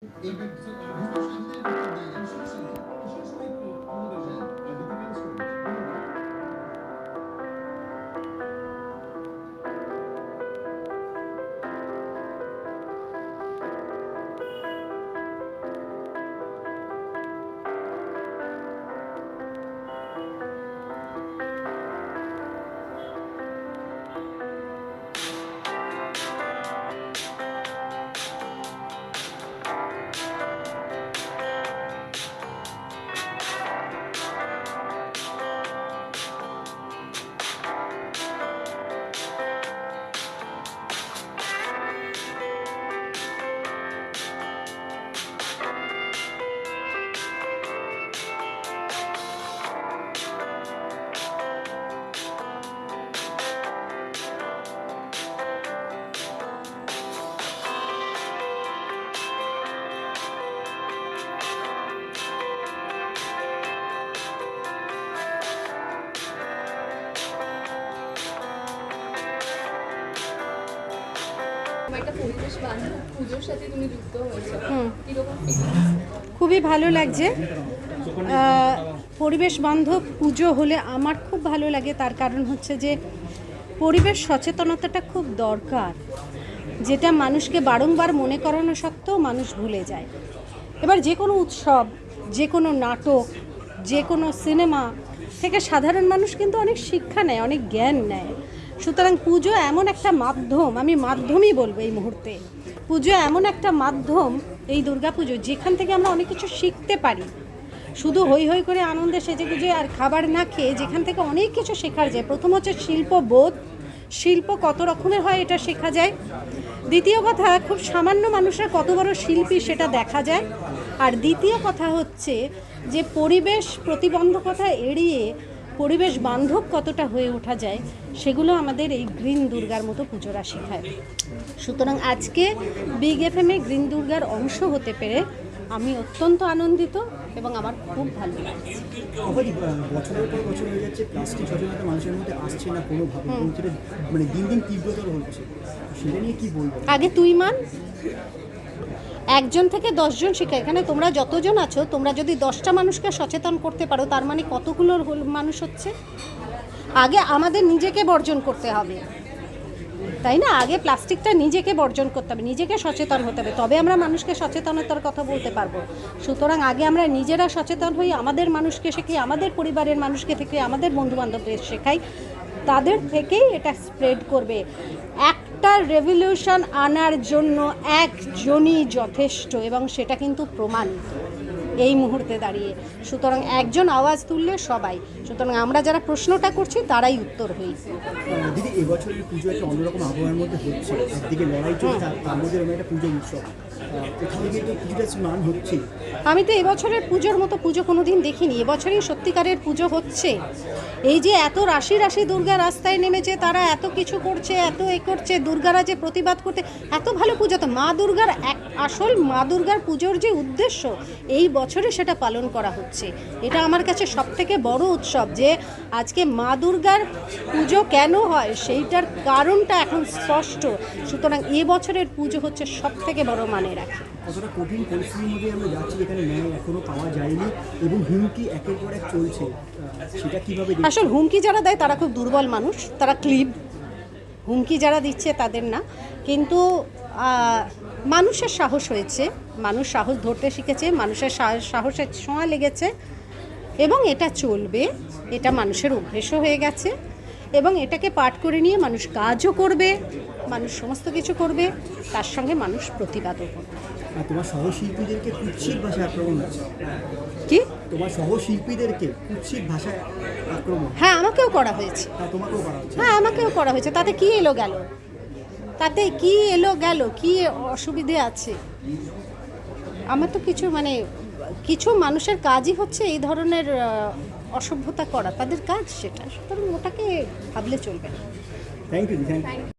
Et puis, vous touchez des choses, vous touchez des choses, vous touchez des choses, vous des choses, des খুবই ভালো লাগছে। পরিবেশ বান্ধব পুজো হলে আমার খুব ভালো লাগে তার কারণ হচ্ছে যে পরিবেশ সচেতনতাটা খুব দরকার। যেটা মানুষকে বারংবার মনে করানো সত্ত্বেও মানুষ ভুলে যায়। এবার যে কোনো উৎসব যে কোনো নাটক যে কোনো সিনেমা থেকে সাধারণ মানুষ কিন্তু অনেক শিক্ষা নেয় অনেক জ্ঞান নেয়। সুতরাং পুজো এমন একটা মাধ্যম, আমি মাধ্যমই বলব এই মুহূর্তে। পুজো এমন একটা মাধ্যম এই দুর্গাপুজো, যেখান থেকে আমরা অনেক কিছু শিখতে পারি। শুধু হই হই করে আনন্দে সেজে গুজে আর খাবার না খেয়ে যেখান থেকে অনেক কিছু শেখার যায়। প্রথম হচ্ছে শিল্পবোধ শিল্প কত রকমের হয় এটা শেখা যায়। দ্বিতীয় কথা, খুব সামান্য মানুষরা কত বড় শিল্পী সেটা দেখা যায়। আর দ্বিতীয় কথা হচ্ছে যে পরিবেশ প্রতিবন্ধকতা এড়িয়ে পরিবেশ বান্ধব কতটা হয়ে ওঠা যায় সেগুলো আমাদের এই গ্রিন দুর্গার মতো পুজোরা শেখায় সুতরাং আজকে বিগ এফ এম এ গ্রিন দুর্গার অংশ হতে পেরে আমি অত্যন্ত আনন্দিত এবং আমার খুব ভালো লাগছে। বছরের পর বছর হয়ে যাচ্ছে প্লাস্টিক সচেতনতা মানুষের মধ্যে আসছে না কোনোভাবে মানে দিন দিন তীব্রতর হচ্ছে। সেটা নিয়ে কি বলব? আগে তুই মান। একজন থেকে দশজন শিক্ষা এখানে তোমরা যতজন আছো, তোমরা যদি দশটা মানুষকে সচেতন করতে পারো, তার মানে কতগুলো মানুষ হচ্ছে? আগে আমাদের নিজেকে বর্জন করতে হবে। তাই না? আগে প্লাস্টিকটা নিজেকে বর্জন করতে হবে, নিজেকে সচেতন হতে হবে। তবে আমরা মানুষকে সচেতনতার কথা বলতে পারব। সুতরাং আগে আমরা নিজেরা সচেতন হই, আমাদের মানুষকে শেখাই আমাদের পরিবারের মানুষকে থেকে আমাদের বন্ধু বান্ধবদের শেখাই। তাদের থেকেই এটা স্প্রেড করবে। একটা রেভলিউশন আনার জন্য একজনই যথেষ্ট এবং সেটা কিন্তু প্রমাণ এই মুহূর্তে দাঁড়িয়ে। সুতরাং একজন আওয়াজ তুললে সবাই। সুতরাং আমরা যারা প্রশ্নটা করছি, তারাই উত্তর হই। দিদি, এবছরের পুজো একটা অন্যরকম আবহাওয়ার মধ্যে হচ্ছে। একদিকে লড়াই চলছে তার মধ্যে একটা পুজো উৎসব। আমি তো এবছরের পুজোর মতো পুজো কোনো দিন দেখিনি। এবছরই সত্যিকারের পুজো হচ্ছে। এই যে এত রাশি রাশি দুর্গা রাস্তায় নেমেছে তারা এত কিছু করছে, এত এ করছে, দুর্গারা যে প্রতিবাদ করতে, এত ভালো পুজো তো মা দুর্গার এক আসল মা দুর্গার পুজোর যে উদ্দেশ্য, এই বছরে সেটা পালন করা হচ্ছে। এটা আমার কাছে সব থেকে বড় উৎসব যে আজকে মা দুর্গার পুজো কেন হয়, সেইটার কারণটা এখন স্পষ্ট। সুতরাং এ বছরের পুজো হচ্ছে সব থেকে বড় মানে। রাখে। কতটা কঠিন পরিস্থিতির মধ্যে আমরা যাচ্ছি যেখানে ন্যায় এখনও পাওয়া যায়নি এবং হুমকি একের পর এক চলছে সেটা কীভাবে? আসল হুমকি যারা দেয় তারা খুব দুর্বল মানুষ তারা ক্লিব। হুমকি যারা দিচ্ছে তাদের না। কিন্তু মানুষের সাহস হয়েছে মানুষ সাহস ধরতে শিখেছে মানুষের সাহসের ছোঁয়া লেগেছে এবং এটা চলবে এটা মানুষের অভ্যেসও হয়ে গেছে। এবং এটাকে পাঠ করে নিয়ে মানুষ কাজও করবে মানুষ সমস্ত কিছু করবে তার সঙ্গে মানুষ প্রতিবাদও করবে। তোমার সহশিল্পীদেরকে কুৎসিত ভাষায় আক্রমণ কি? তোমার সহশিল্পীদেরকে কুৎসিত ভাষায় আক্রমণ হ্যাঁ আমাকেও করা হয়েছে। হ্যাঁ তোমাকেও করা হচ্ছে? হ্যাঁ আমাকেও করা হয়েছে। তাতে কি এলো গেল? তাতে কি এলো গেল? কি অসুবিধে আছে? আমার তো কিছু মানে কিছু মানুষের কাজই হচ্ছে এই ধরনের অসভ্যতা করা তাদের কাজ সেটা। সুতরাং ওটাকে ভাবলে চলবে না। Thank you thank you